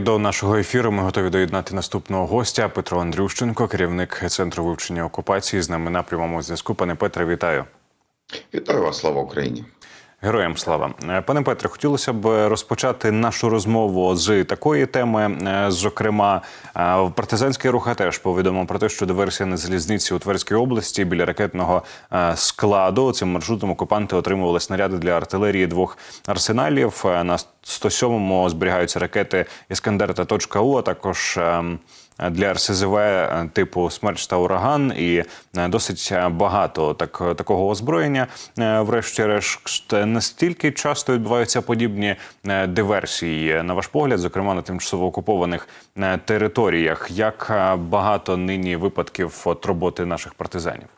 До нашого ефіру ми готові доєднати наступного гостя Петро Андрющенко, керівник центру вивчення окупації. З нами на прямому зв'язку. Пане Петре, вітаю. Вітаю вас, слава Україні. Героям слава, Е, пане Петре, хотілося б розпочати нашу розмову з такої теми. Е, Зокрема, е, партизанський рух теж повідомив про те, що диверсія на залізниці у Тверській області біля ракетного е, складу цим маршрутом окупанти отримували снаряди для артилерії двох арсеналів. Е, На 107-му зберігаються ракети Іскандер та точка У, а також ем, для РСЗВ е, типу «Смерч» та ураган, і е, досить багато так, такого озброєння. Е, Врешті-решт, настільки часто відбуваються подібні диверсії, на ваш погляд, зокрема на тимчасово окупованих територіях. Як багато нині випадків от роботи наших партизанів?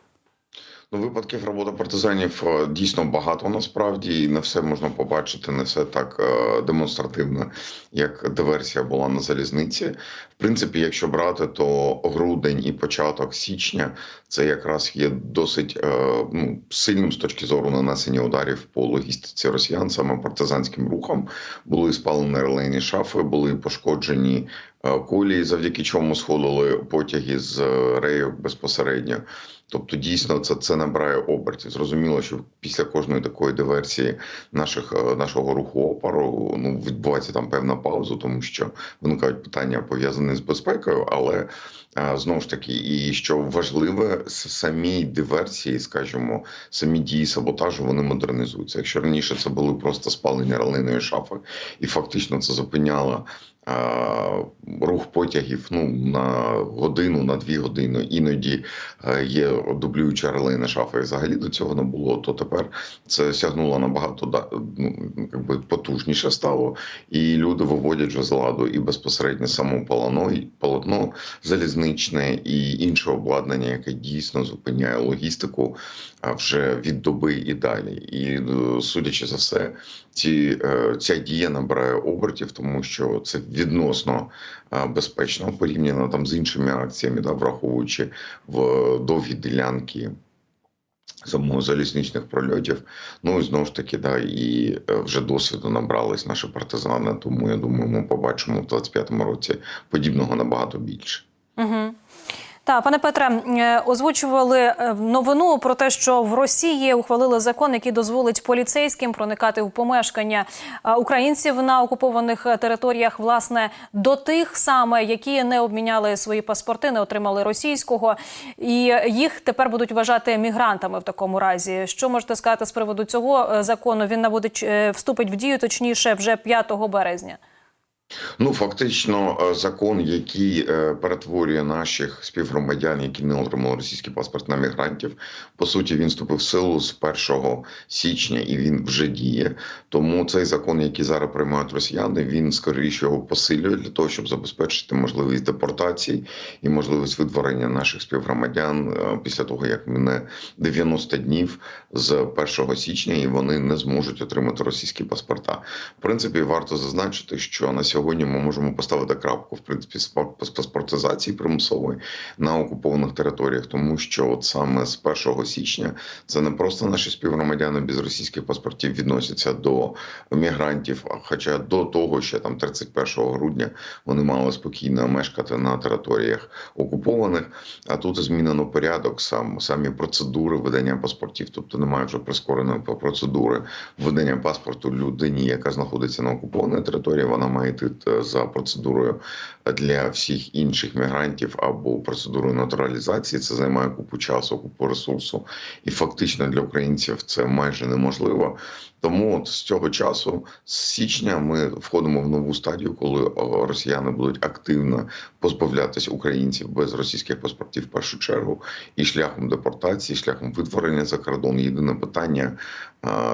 Ну, випадків роботи партизанів е, дійсно багато насправді, і не все можна побачити, не все так е, демонстративно, як диверсія була на залізниці. В принципі, якщо брати, то грудень і початок січня це якраз є досить е, ну, сильним з точки зору нанесення ударів по логістиці росіян, саме партизанським рухом. Були спалені релейні шафи, були пошкоджені е, колії, завдяки чому сходили потяги з е, рейок безпосередньо. Тобто, дійсно, це це набирає обертів. Зрозуміло, що після кожної такої диверсії наших е, нашого руху опору ну відбувається там певна пауза, тому що виникають питання пов'язані з безпекою, але знову ж таки, і що важливе, самі диверсії, скажімо, самі дії саботажу, вони модернізуються. Якщо раніше це були просто спалення релейної шафи, і фактично це зупиняло рух потягів ну на годину, на дві години, іноді е, є дублююча релейна шафа, і взагалі до цього не було. То тепер це сягнуло набагато ну, якби потужніше стало, і люди виводять вже з ладу і безпосередньо само полоно, і полотно залізничне і інше обладнання, яке дійсно зупиняє логістику вже від доби і далі. І е, судячи за все, ці, е, ця дія набирає обертів, тому що це відносно безпечно порівняно там з іншими акціями, да, враховуючи в довгі ділянки. Самого залізничних прольотів, ну і знову ж таки, да, і е, вже досвіду набрались наші партизани. Тому я думаю, ми побачимо в 25-му році подібного набагато більше. Угу. Так, пане Петре, е, озвучували е, новину про те, що в Росії ухвалили закон, який дозволить поліцейським проникати в помешкання українців на окупованих е, територіях, власне, до тих саме, які не обміняли свої паспорти, не отримали російського, і їх тепер будуть вважати мігрантами в такому разі. Що можете сказати з приводу цього закону? Він набуде вступить в дію, точніше, вже 5 березня. Ну фактично, е, закон, який е, перетворює наших співгромадян, які не отримали російський паспорт на мігрантів, по суті, він вступив в силу з 1 січня і він вже діє. Тому цей закон, який зараз приймають росіяни, він скоріше його посилює для того, щоб забезпечити можливість депортації і можливість видворення наших співгромадян е, після того, як мине 90 днів з 1 січня, і вони не зможуть отримати російські паспорта. В принципі, варто зазначити, що на сьогодні ми можемо поставити крапку в принципі з паспортизації примусової на окупованих територіях, тому що от саме з 1 січня це не просто наші співгромадяни без російських паспортів відносяться до мігрантів. Хоча до того, ще там 31 грудня вони мали спокійно мешкати на територіях окупованих. А тут змінено порядок, сам самі процедури видання паспортів, тобто немає вже прискореної процедури видання паспорту людині, яка знаходиться на окупованій території. Вона має йти е, за процедурою для всіх інших мігрантів або процедурою натуралізації. Це займає купу часу, купу ресурсу, і фактично для українців це майже неможливо. Тому от з цього часу, з січня, ми входимо в нову стадію, коли росіяни будуть активно позбавлятися українців без російських паспортів в першу чергу, і шляхом депортації, шляхом витворення за кордон. Єдине питання,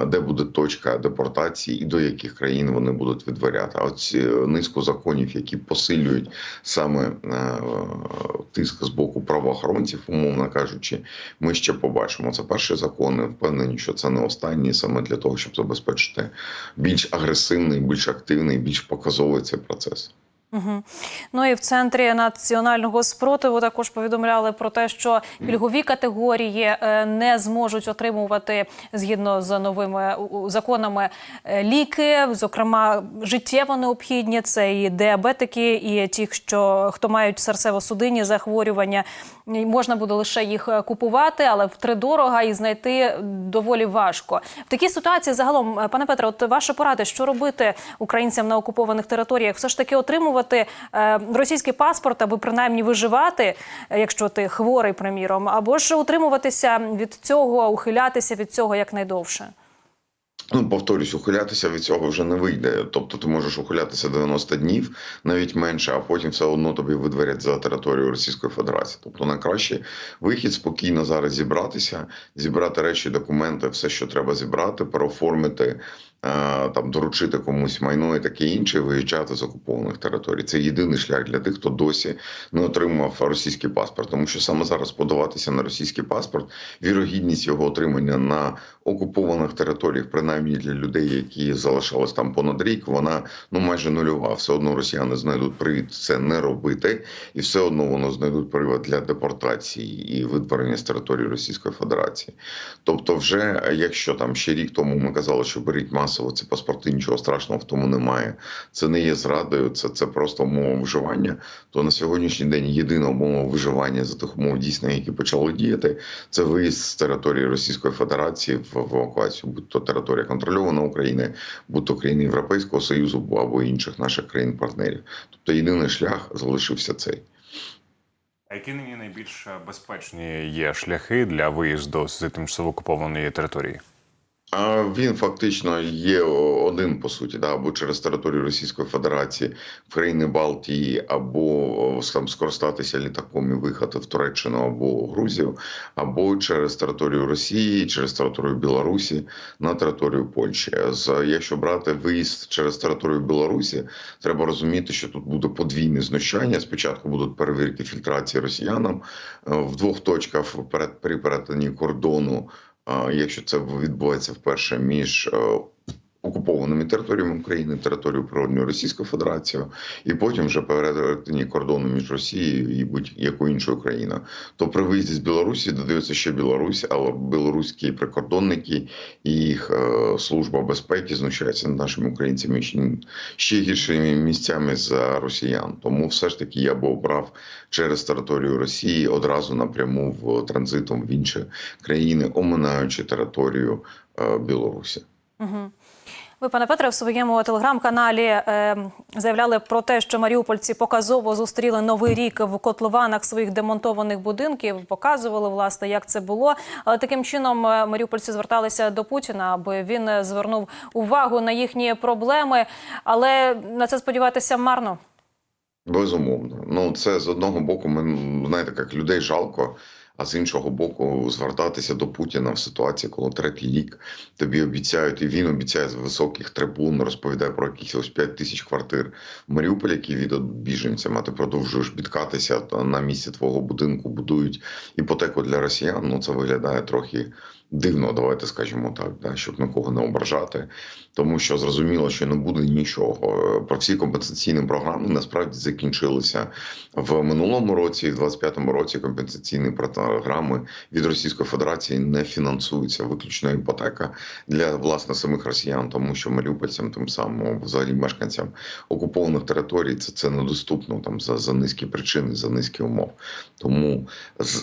де буде точка депортації і до яких країн вони будуть відворяти. А ці низку законів, які посилюють саме е, тиск з боку правоохоронців, умовно кажучи, ми ще побачимо. Це перші закони. Впевнені, що це не останні саме для того, щоб забезпечити більш агресивний, більш активний, більш показовий цей процес. Угу. Ну і в центрі національного спротиву також повідомляли про те, що пільгові категорії е, не зможуть отримувати згідно з новими у, законами е, ліки, зокрема життєво необхідні. Це і діабетики, і ті, що хто мають серцево-судинні захворювання. Можна буде лише їх е, купувати, але втридорога і знайти доволі важко. В такій ситуації загалом, е, пане Петре, от ваша порада, що робити українцям на окупованих територіях? Все ж таки отримувати е, російський паспорт, аби принаймні виживати, е, якщо ти хворий, приміром, або ж утримуватися від цього, ухилятися від цього якнайдовше. Ну, повторюсь, ухилятися від цього вже не вийде. Тобто ти можеш ухилятися 90 днів, навіть менше, а потім все одно тобі видворять за територію Російської Федерації. Тобто найкраще вихід спокійно зараз зібратися, зібрати речі, документи, все, що треба зібрати, переоформити, там доручити комусь майно і таке інше, виїжджати з окупованих територій. Це єдиний шлях для тих, хто досі не отримав російський паспорт. Тому що саме зараз подаватися на російський паспорт, вірогідність його отримання на окупованих територіях, принаймні для людей, які залишались там понад рік, вона ну майже нульова. Все одно росіяни знайдуть привід це не робити, і все одно воно знайдуть привід для депортації і видворення з території Російської Федерації. Тобто, вже е, якщо там ще рік тому ми казали, що беріть масово ці паспорти, нічого страшного в тому немає. Це не є зрадою, це, це просто умова виживання. То на сьогоднішній день єдина умова виживання за тих умов дійсно, які почали діяти, це виїзд з території Російської Федерації в, евакуацію, будь то територія контрольована України, будь то країни Європейського Союзу або інших наших країн-партнерів. Тобто єдиний шлях залишився цей. А які нині найбільш безпечні є шляхи для виїзду з тимчасово окупованої території? Він фактично є один по суті, да, або через територію Російської Федерації в країни Балтії, або там скористатися літаком і виїхати в Туреччину або Грузію, або через територію Росії, через територію Білорусі на територію Польщі. З якщо брати виїзд через територію Білорусі, треба розуміти, що тут буде подвійне знущання. Спочатку будуть перевірки фільтрації росіянам е, в двох точках перед при перетині кордону. Якщо це відбувається вперше між е, окупованими територіями України, територією природньої Російської Федерації, і потім вже перетині кордону між Росією і будь-якою іншою країною. То при виїзді з Білорусі додається ще Білорусь, але білоруські прикордонники і їх е, служба безпеки знущаються над нашими українцями ще гіршими місцями за росіян. Тому все ж таки я би обрав через територію Росії одразу напряму в транзитом в інші країни, оминаючи територію е, Білорусі. Угу. Ви, пане Петре, в своєму телеграм-каналі е, заявляли про те, що маріупольці показово зустріли новий рік в котлованах своїх демонтованих будинків. Показували власне, як це було. Але таким чином е, маріупольці зверталися до Путіна, аби він е, звернув увагу на їхні проблеми. Але на це сподіватися марно. Безумовно. Ну це з одного боку, ми знаєте, як людей жалко. А з іншого боку, звертатися до Путіна в ситуації, коли третій рік тобі обіцяють, і він обіцяє з високих трибун, розповідає про якихось 5 тисяч квартир в Маріуполі, які від біженцям, а ти продовжуєш бідкатися на місці твого будинку, будують іпотеку для росіян. Ну це виглядає трохи дивно, давайте скажемо так, да, щоб нікого не ображати, тому що зрозуміло, що не буде нічого. Про всі компенсаційні програми насправді закінчилися в минулому році, в 25-му році компенсаційні програми від Російської Федерації не фінансуються. Виключно іпотека для власне самих росіян, тому що маріупольцям, тим самим взагалі мешканцям окупованих територій, це це недоступно там за, за низькі причини, за низькі умов. Тому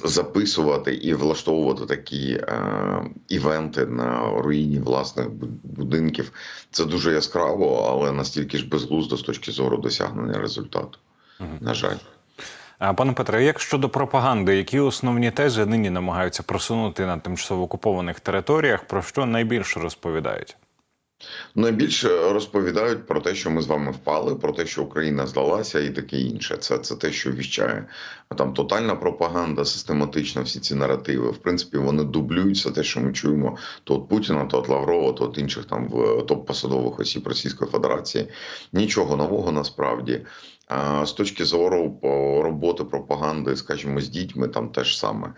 записувати і влаштовувати такі е, івенти на руїні власних будинків це дуже яскраво, але настільки ж безглуздо з точки зору досягнення результату. На жаль. Пане Петре, як щодо пропаганди, які основні тези нині намагаються просунути на тимчасово окупованих територіях, про що найбільше розповідають? Найбільше розповідають про те, що ми з вами впали, про те, що Україна здалася, і таке інше. Це, це те, що віщає А там тотальна пропаганда, систематична всі ці наративи. В принципі, вони дублюють все те, що ми чуємо то від Путіна, то від Лаврова, то від інших там в топ-посадових осіб Російської Федерації. Нічого нового насправді. А з точки зору роботи пропаганди, скажімо, з дітьми, там теж саме.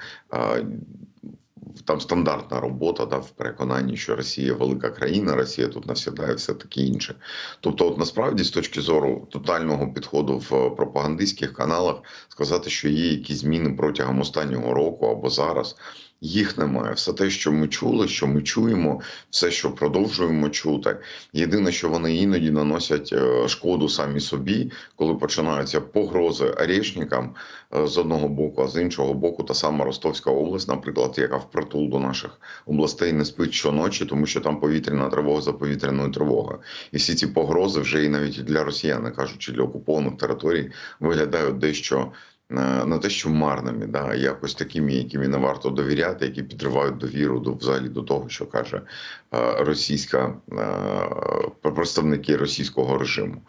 Там стандартна робота да, в переконанні, що Росія велика країна, Росія тут насідає все таке інше. Тобто, от насправді, з точки зору тотального підходу в пропагандистських каналах, сказати, що є якісь зміни протягом останнього року або зараз. Їх немає. Все те, що ми чули, що ми чуємо, все, що продовжуємо чути. Єдине, що вони іноді наносять е, шкоду самі собі, коли починаються погрози арешникам е, з одного боку, а з іншого боку, та сама Ростовська область, наприклад, яка впритул до наших областей не спить щоночі, тому що там повітряна тривога за повітряною тривогою. І всі ці погрози вже і навіть для росіян, кажучи для окупованих територій, виглядають дещо. Не те, що марними, да, якось такими, якими не варто довіряти, які підривають довіру до взагалі до того, що каже е, російська е, представники російського режиму.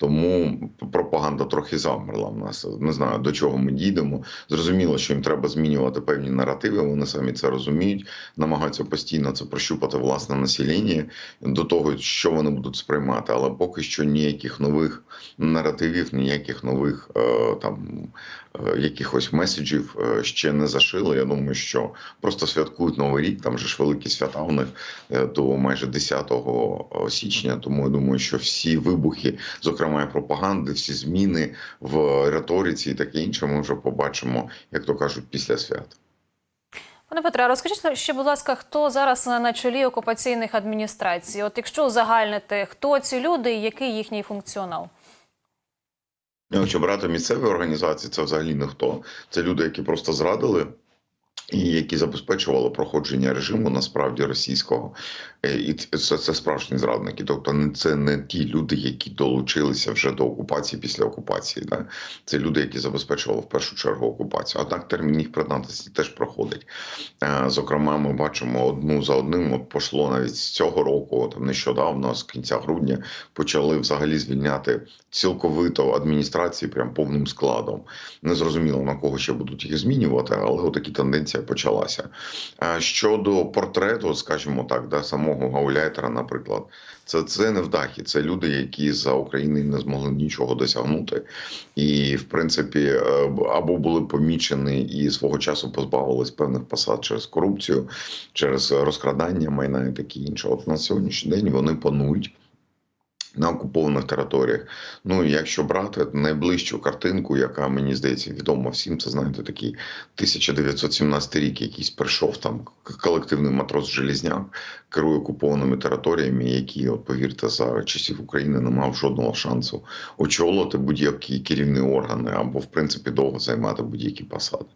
Тому пропаганда трохи замерла в нас. Не знаю до чого ми дійдемо. Зрозуміло, що їм треба змінювати певні наративи. Вони самі це розуміють, намагаються постійно це прощупати власне населення до того, що вони будуть сприймати. Але поки що ніяких нових наративів, ніяких нових е, там е, якихось меседжів е, ще не зашили. Я думаю, що просто святкують новий рік. Там же ж великі свята у них до майже 10 січня. Тому я думаю, що всі вибухи, зокрема і пропаганди, всі зміни в риториці і таке інше, ми вже побачимо, як то кажуть, після свят. Пане Петре, розкажіть ще, будь ласка, хто зараз на чолі окупаційних адміністрацій? От якщо узагальнити, хто ці люди і який їхній функціонал? Ну, Якщо брати місцеві організації, це взагалі ніхто. Це люди, які просто зрадили. І які забезпечували проходження режиму насправді російського, Е, і це, це справжні зрадники. Тобто, не це не ті люди, які долучилися вже до окупації після окупації. Да? Це люди, які забезпечували в першу чергу окупацію. Однак термін їх придатності теж проходить. Е, Зокрема, ми бачимо одну за одним. От пошло навіть з цього року, там нещодавно, з кінця грудня, почали взагалі звільняти цілковито адміністрації прям повним складом. Не зрозуміло на кого ще будуть їх змінювати, але отакі тенденція почалася. Щодо портрету, скажімо так, да, самого Гауляйтера, наприклад, це, це невдахи, це люди, які за України не змогли нічого досягнути, і в принципі е, або були помічені і свого часу позбавились певних посад через корупцію, через розкрадання майна і таке інше. От на сьогоднішній день вони панують на окупованих територіях. Ну якщо брати найближчу картинку, яка мені здається відома всім, це знаєте, такий 1917 рік, якийсь прийшов там колективний матрос Желізняк, керує окупованими територіями, які, от повірте, за часів України не мав жодного шансу очолити будь-які керівні органи або в принципі довго займати будь-які посади.